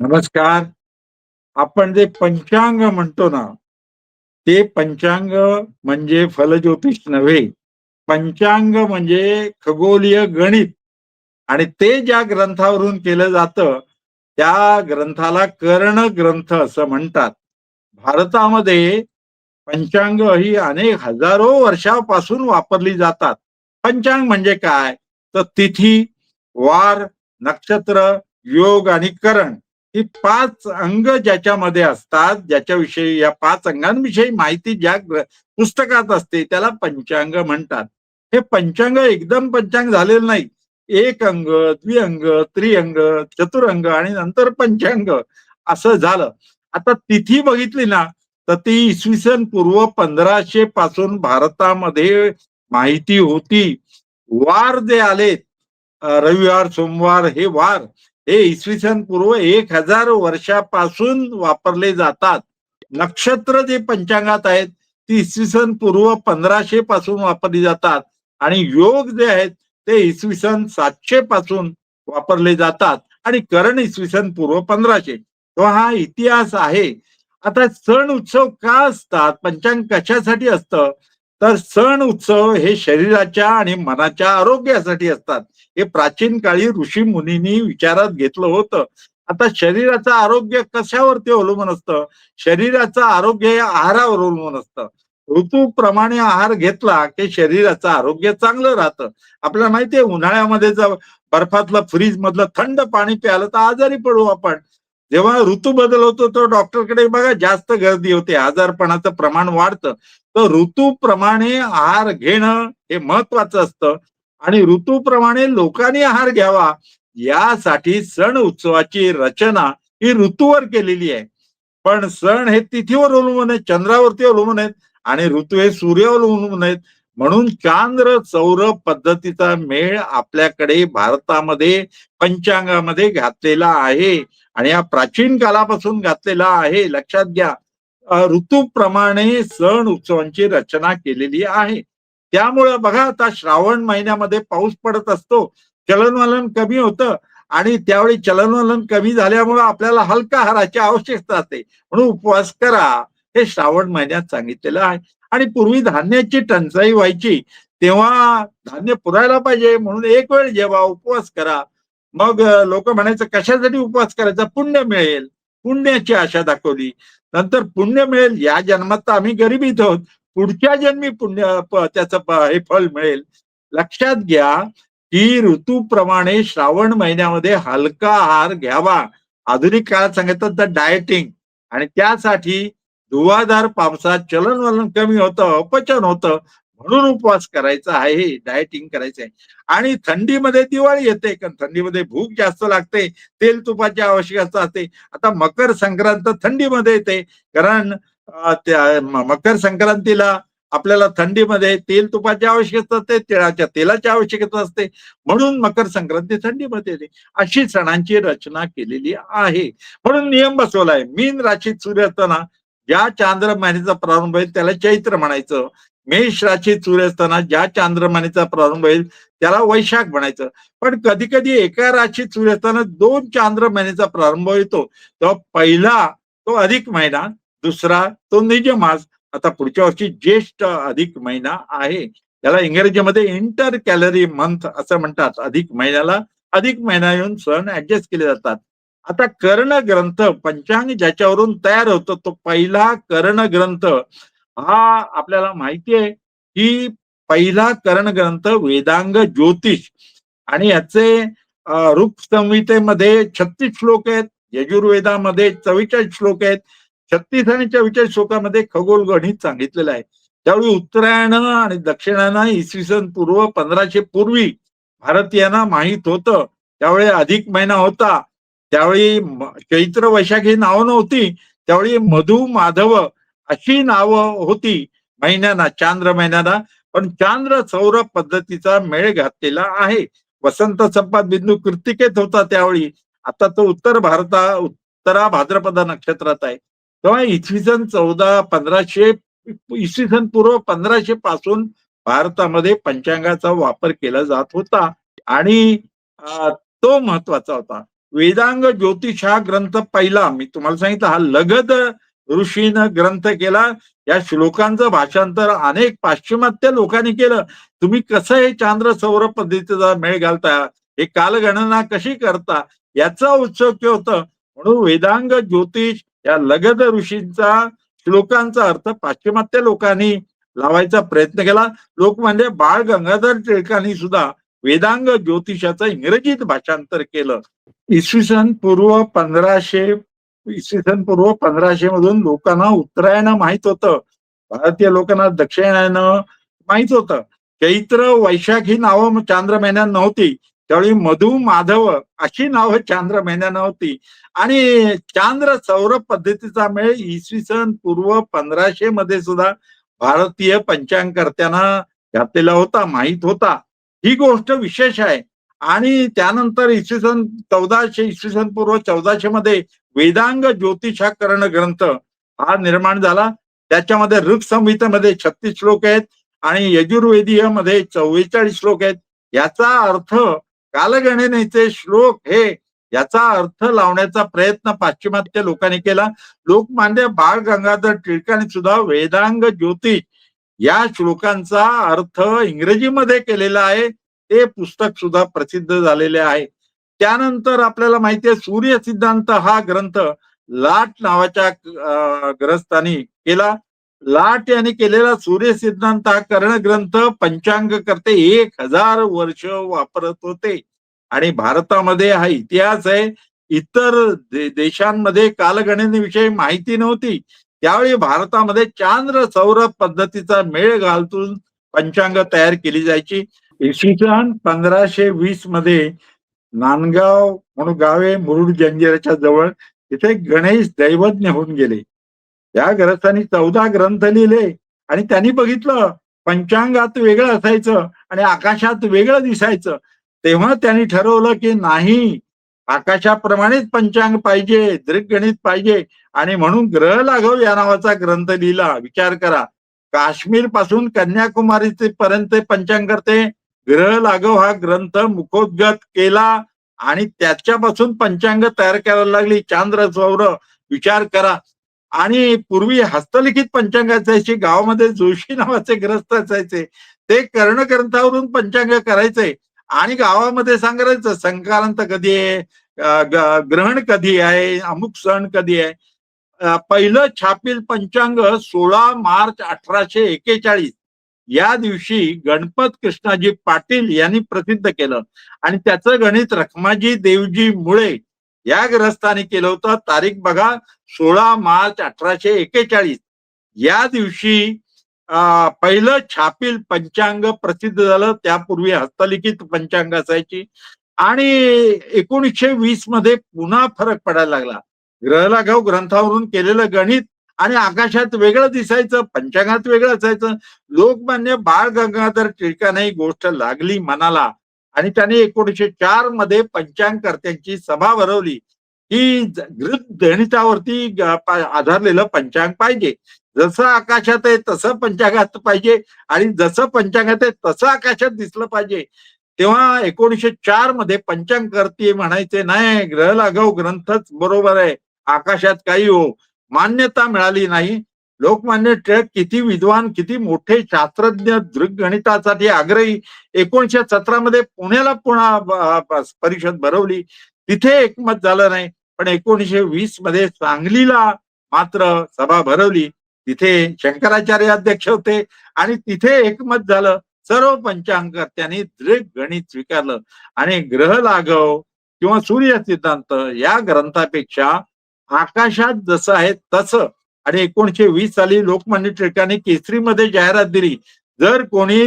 नमस्कार. आपण जे पंचांग म्हणतो ना ते पंचांग म्हणजे फलज्योतिष नव्हे. पंचांग म्हणजे खगोलीय गणित. आणि ते ज्या ग्रंथावरून केलं जातं त्या ग्रंथाला कर्ण ग्रंथ असं म्हणतात. भारतामध्ये पंचांग ही अनेक हजारो वर्षापासून वापरली जातात. पंचांग म्हणजे काय? तर तिथी वार नक्षत्र योग आणि करण. ही पाच अंग ज्याच्यामध्ये असतात ज्याच्याविषयी या पाच अंगांविषयी माहिती ज्या पुस्तकात असते त्याला पंचांग म्हणतात. हे पंचांग एकदम पंचांग झालेलं नाही. एक अंग द्विअंग त्रिअंग चतुरंग आणि नंतर पंचांग असं झालं. आता तिथी बघितली ना तर ती इसवी सन पूर्व पंधराशे पासून भारतामध्ये माहिती होती. वार जे आलेत रविवार सोमवार हे वार हे इसवी सन पूर्व एक हजार वर्षापासून वापरले जातात. नक्षत्र जे पंचांगात आहेत ती इसवी सन पूर्व पंधराशे पासून वापरली जातात आणि योग जे आहेत ते इसवी सन सातशे पासून वापरले जातात आणि करण इसवी सन पूर्व पंधराशे. तो हा इतिहास आहे. आता सण उत्सव का असतात पंचांग कशासाठी असतं? तर सण उत्सव हे शरीराच्या आणि मनाच्या आरोग्यासाठी असतात. हे प्राचीन काळी ऋषी मुनींनी विचारात घेतलं होतं. आता शरीराचं आरोग्य कशावरती अवलंबून असतं? शरीराचं आरोग्य हे आहारावर अवलंबून असतं. ऋतूप्रमाणे आहार घेतला की शरीराचं आरोग्य चांगलं राहतं. आपल्याला माहितीये उन्हाळ्यामध्ये जर बर्फातलं फ्रीज मधलं थंड पाणी प्यायलं तर आजारी पडू आपण. जेव्हा ऋतू बदल होतो तो डॉक्टरकडे बघा जास्त गर्दी होते. आजारपणाचं प्रमाण वाढतं. तर ऋतूप्रमाणे आहार घेणं हे महत्वाचं असतं. आणि ऋतूप्रमाणे लोकांनी आहार घ्यावा यासाठी सण उत्सवाची रचना ही ऋतूवर केलेली आहे. पण सण हे तिथीवर अवलंबून आहेत चंद्रावरती अवलंबून आहेत. आणि ऋतू हे सूर्यावर अवलंबून आहेत. म्हणून चांद्र सौर पद्धतीचा मेळ आपल्याकडे भारतामध्ये पंचांगामध्ये घातलेला आहे आणि या प्राचीन कालापासून घातलेला आहे. लक्षात घ्या ऋतूप्रमाणे सण उत्सवांची रचना केलेली आहे. त्यामुळं बघा आता श्रावण महिन्यामध्ये पाऊस पडत असतो चलनवलन कमी होतं आणि त्यावेळी चलनवलन कमी झाल्यामुळं आपल्याला हलका हाराची आवश्यकता असते. म्हणून उपवास करा हे श्रावण महिन्यात सांगितलेलं आहे. आणि पूर्वी धान्याची टंचाई व्हायची तेव्हा धान्य पुरायला पाहिजे म्हणून एक वेळ जेव्हा उपवास करा मग लोक म्हणायचं कशासाठी उपवास करायचा? पुण्य मिळेल. पुण्याची आशा दाखवली. नंतर पुण्य मिळेल या जन्मात तर आम्ही गरीबीत आहोत. पुढच्या जन्मी पुण्य त्याचं हे फल मिळेल. लक्षात घ्या की ऋतूप्रमाणे श्रावण महिन्यामध्ये हलका आहार घ्यावा. आधुनिक काळात सांगितलं तर डायटिंग आणि त्यासाठी धुवाधार पावसात चलनवलन कमी होतं अपचन होतं म्हणून उपवास करायचा आहे डायटिंग करायचं आहे. आणि थंडीमध्ये दिवाळी येते कारण थंडीमध्ये भूक जास्त लागते तेल तुपाची आवश्यकता असते. आता मकर संक्रांत थंडीमध्ये येते कारण त्या मकर संक्रांतीला आपल्याला थंडीमध्ये तेल तुपाची आवश्यकता असते तिळाच्या तेलाची आवश्यकता असते म्हणून मकर संक्रांती थंडीमध्ये येते. अशी सणांची रचना केलेली आहे. म्हणून नियम बसवलाय. मीन राशीत सूर्य असताना ज्या चांद्र प्रारंभ होईल त्याला चैत्र म्हणायचं. मेष राशीत सूर्य असताना ज्या चांद्रमानेचा प्रारंभ होईल त्याला वैशाख म्हणायचं. पण कधी कधी एका राशीत सूर्य असताना दोन चांद्र महिन्याचा प्रारंभ होतो. तेव्हा पहिला तो अधिक महिना दुसरा तो निज मास. आता पुढच्या वर्षी ज्येष्ठ अधिक महिना आहे. त्याला इंग्रजीमध्ये इंटर कॅलरी मंथ असं म्हणतात. अधिक महिन्याला अधिक महिना येऊन सण ऍडजस्ट केले जातात. आता कर्ण ग्रंथ पंचांग ज्याच्यावरून तयार होतो तो पहिला कर्ण ग्रंथ हा आपल्याला माहिती आहे की पहिला कर्ण ग्रंथ वेदांग ज्योतिष. आणि याचे रूप संहितेमध्ये छत्तीस श्लोक आहेत यजुर्वेदामध्ये चव्वेचाळीस श्लोक आहेत छत्तीस आणि चव्वेचाळीस श्लोकामध्ये खगोल गणित सांगितलेलं आहे. त्यावेळी उत्तरायण आणि दक्षिणानं इसवी सन पूर्व पंधराशे पूर्वी भारतीयांना माहीत होतं. त्यावेळी अधिक महिना होता. त्यावेळी चैत्र वैशाख ही नावं नव्हती त्यावेळी मधु माधव अशी नावं होती महिन्याना चांद्र महिन्याना. पण चांद्र सौर पद्धतीचा मेळ घातलेला आहे. वसंत संपात बिंदू कृतिकेत होता त्यावेळी. आता तो उत्तर भारता उत्तरा भाद्रपदा नक्षत्रात आहे. तेव्हा इसवी सन चौदा पंधराशे इसवी सन पूर्व पंधराशे पासून भारतामध्ये पंचांगाचा वापर केला जात होता. आणि तो महत्त्वाचा होता. वेदांग ज्योतिष हा ग्रंथ पहिला. मी तुम्हाला सांगितलं हा लगद ऋषीनं ग्रंथ केला. या श्लोकांचं भाषांतर अनेक पाश्चिमात्य लोकांनी केलं. तुम्ही कसं हे चांद्र सौर पद्धतीचा मेळ घालता? हे कालगणना कशी करता? याचा औत्सुक्य होतं. म्हणून वेदांग ज्योतिष या लगद ऋषींचा श्लोकांचा अर्थ पाश्चिमात्य लोकांनी लावायचा प्रयत्न केला. लोक म्हणजे बाळ गंगाधर टिळकांनी सुद्धा वेदांग ज्योतिषाचं इंग्रजीत भाषांतर केलं. इसवी सन पूर्व पंधराशे इसवी सन पूर्व पंधराशे मधून लोकांना उत्तरायण माहीत होतं. भारतीय लोकांना दक्षिणायनं माहीत होतं. चैत्र वैशाख ही नावं चांद्र महिन्यात नव्हती. त्यावेळी मधु माधव अशी नावं चांद्र महिन्यात होती आणि चांद्र सौर पद्धतीचा मेळ इसवी सन पूर्व पंधराशे मध्ये सुद्धा भारतीय पंचांगकर्त्यांना घातलेला होता माहीत होता. ही गोष्ट विशेष आहे. आणि त्यानंतर इसवी सन चौदाशे इसवी सन पूर्व चौदाशे मध्ये वेदांग ज्योतिष ग्रंथ हा निर्माण झाला. त्याच्यामध्ये ऋग संहितेमध्ये छत्तीस श्लोक आहेत आणि यजुर्वेदीयमध्ये चव्वेचाळीस श्लोक आहेत. याचा अर्थ कालगणनेचे श्लोक हे याचा अर्थ लावण्याचा प्रयत्न पाश्चिमात्य लोकांनी केला. लोकमान्य बाळ गंगाधर टिळकांनी सुद्धा वेदांग ज्योतिष या श्लोकांचा अर्थ इंग्रजीमध्ये केलेला आहे. ते पुस्तक सुद्धा प्रसिद्ध झालेले आहे. त्यानंतर आपल्याला माहितीये सूर्य सिद्धांत हा ग्रंथ लाट नावाच्या ग्रस्तानी केला. लाट यांनी केलेला सूर्य सिद्धांत हा कर्ण ग्रंथ पंचांग करते एक हजार वर्ष वापरत होते. आणि भारतामध्ये हा इतिहास आहे. इतर दे, देशांमध्ये कालगणनेविषयी माहिती नव्हती. त्यावेळी भारतामध्ये चांद्र सौर पद्धतीचा मेळ घालतून पंचांग तयार केली जायची. इसवी सन पंधराशे वीसमध्ये नांदगाव म्हणून गावे मुरुड जंजिराच्या जवळ. तिथे गणेश दैवज्ञ होऊन गेले. त्या ग्रस्थांनी चौदा ग्रंथ लिहिले आणि त्यांनी बघितलं पंचांगात वेगळं असायचं आणि आकाशात वेगळं दिसायचं. तेव्हा त्यांनी ठरवलं की नाही आकाशाप्रमाणेच पंचांग पाहिजे दृगणित पाहिजे. आणि म्हणून ग्रह लागव या नावाचा ग्रंथ लिहिला. विचार करा. काश्मीरपासून कन्याकुमारी पर्यंत पंचांग करते. ग्रह लागव हा ग्रंथ मुखोद्गत केला आणि त्याच्यापासून पंचांग तयार करायला लागली. चांद्र सौर विचार करा. आणि पूर्वी हस्तलिखित पंचांग असायचे. गावामध्ये जोशी नावाचे ग्रस्त असायचे. ते कर्ण ग्रंथावरून पंचांग करायचे. आणि गावामध्ये सांगायचं संक्रांत कधी आहे? ग्रहण कधी आहे? अमुक सण कधी आहे? पहिलं छापील पंचांग सोळा मार्च अठराशे एकेचाळीस. या दिवशी गणपत कृष्णाजी पाटील यांनी प्रसिद्ध केलं. आणि त्याचं गणित रखमाजी देवजी मुळे या ग्रस्थाने केलं होतं. तारीख बघा सोळा मार्च अठराशे एकेचाळीस. या दिवशी पहिलं छापील पंचांग प्रसिद्ध झालं. त्यापूर्वी हस्तलिखित पंचांग असायची. आणि एकोणीसशे वीसमध्ये पुन्हा फरक पडायला लागला. ग्रहलाघव ग्रंथावरून केलेलं गणित आणि आकाशात वेगळं दिसायचं पंचांगात वेगळं असायचं. लोकमान्य बाळ गंगाधर टिळकांना ही गोष्ट लागली मनाला. आणि त्याने एकोणीसशे चारमध्ये पंचांगकर्त्यांची सभा भरवली. की गणितावरती आधारलेलं पंचांग पाहिजे. जसं आकाशात आहे तसं पंचांगात पाहिजे. आणि जसं पंचांगात आहे तसं आकाशात दिसलं पाहिजे. तेव्हा एकोणीशे चारमध्ये पंचांग करते म्हणायचे नाही. ग्रह लागव ग्रंथच बरोबर आहे. आकाशात काही हो. मान्यता मिळाली नाही. लोकमान्य टिळक किती विद्वान किती मोठे शास्त्रज्ञ गणितासाठी आग्रही. एकोणीशे सतरा मध्ये पुण्याला पुन्हा परिषद भरवली. तिथे एकमत झालं नाही. पण एकोणीशे वीसमध्ये सांगलीला मात्र सभा भरवली. तिथे शंकराचार्य अध्यक्ष होते आणि तिथे एकमत झालं. सर्व पंचांगकर्त्यांनी दृग गणित स्वीकारलं. आणि ग्रह लागव किंवा सूर्य सिद्धांत या ग्रंथापेक्षा आकाशात जसं आहे तसं. आणि एकोणीशे वीस साली लोकमान्य टिळकांनी केसरीमध्ये जाहिरात दिली. जर कोणी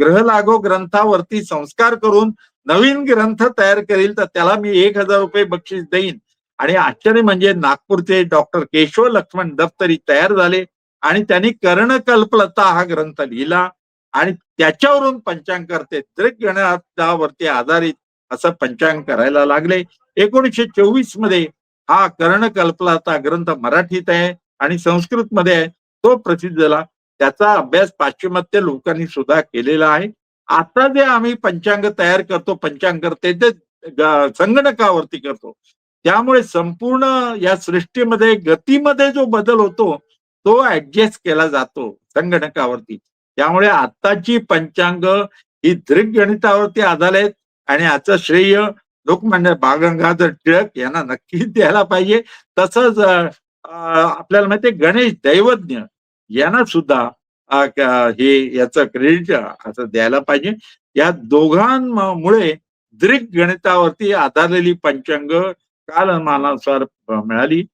ग्रह लागो ग्रंथावरती संस्कार करून नवीन ग्रंथ तयार करील तर त्याला मी एक हजार रुपये बक्षीस देईन. आणि आश्चर्य म्हणजे नागपूरचे डॉक्टर केशव लक्ष्मण दफ्तरी तयार झाले आणि त्यांनी कर्णकल्पलता हा ग्रंथ लिहिला आणि त्याच्यावरून पंचांग करते गणावरती आधारित असं पंचांग करायला लागले. एकोणीशे चोवीसमध्ये हा कर्णकल्पलता ग्रंथ मराठीत आहे आणि संस्कृत मध्ये आहे. तो प्रसिद्ध झाला. त्याचा अभ्यास पाश्चिमात्य लोकांनी सुद्धा केलेला आहे. आता जे आम्ही पंचांग तयार करतो पंचांग करते ते संगणकावरती करतो त्यामुळे संपूर्ण या सृष्टीमध्ये गतीमध्ये जो बदल होतो तो ऍडजस्ट केला जातो संगणकावरती. त्यामुळे आत्ताची पंचांग ही दृग गणितावरती आधारित आणि याचं श्रेय लोकमान्य बाळ गंगाधर टिळक यांना नक्कीच द्यायला पाहिजे. तसंच आपल्याला माहिती गणेश दैवज्ञ यांना सुद्धा हे याचं क्रेडिट असं द्यायला पाहिजे. या दोघांमुळे दृक गणितावरती आधारलेली पंचांग कालमानानुसार मिळाली.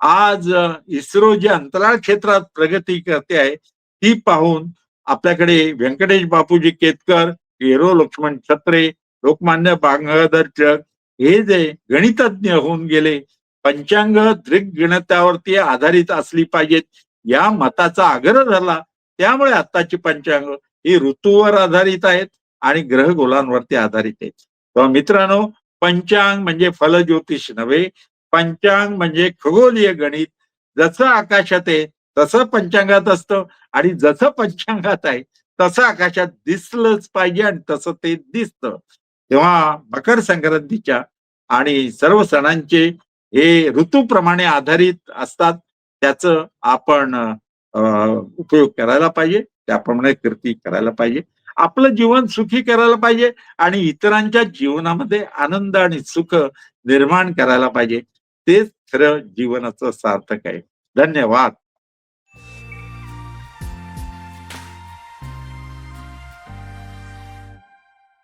आज इस्रो जे अंतराळ क्षेत्रात प्रगती करते आहे ती पाहून आपल्याकडे व्यंकटेश बापूजी केतकर हिरो लक्ष्मण छत्रे लोकमान्य बांगाधर टिळक हे जे गणितज्ञ होऊन गेले पंचांग दृक गणितावरती आधारित असली पाहिजेत. या मताचा आग्रह झाला त्यामुळे आत्ताची पंचांग ही ऋतूवर आधारित आहेत आणि ग्रहगोलांवरती आधारित आहेत. तेव्हा मित्रांनो पंचांग म्हणजे फलज्योतिष नव्हे पंचांग म्हणजे खगोलीय गणित. जसं आकाशात आहे तसं पंचांगात असतं आणि जसं पंचांगात आहे तसं आकाशात दिसलंच पाहिजे आणि तसं ते दिसतं. तेव्हा मकर संक्रांतीच्या आणि सर्व सणांचे हे ऋतूप्रमाणे आधारित असतात. त्याचं आपण उपयोग करायला पाहिजे. त्याप्रमाणे कृती करायला पाहिजे. आपलं जीवन सुखी करायला पाहिजे आणि इतरांच्या जीवनामध्ये आनंद आणि सुख निर्माण करायला पाहिजे. तेच खरं जीवनाचं सार्थक आहे. धन्यवाद.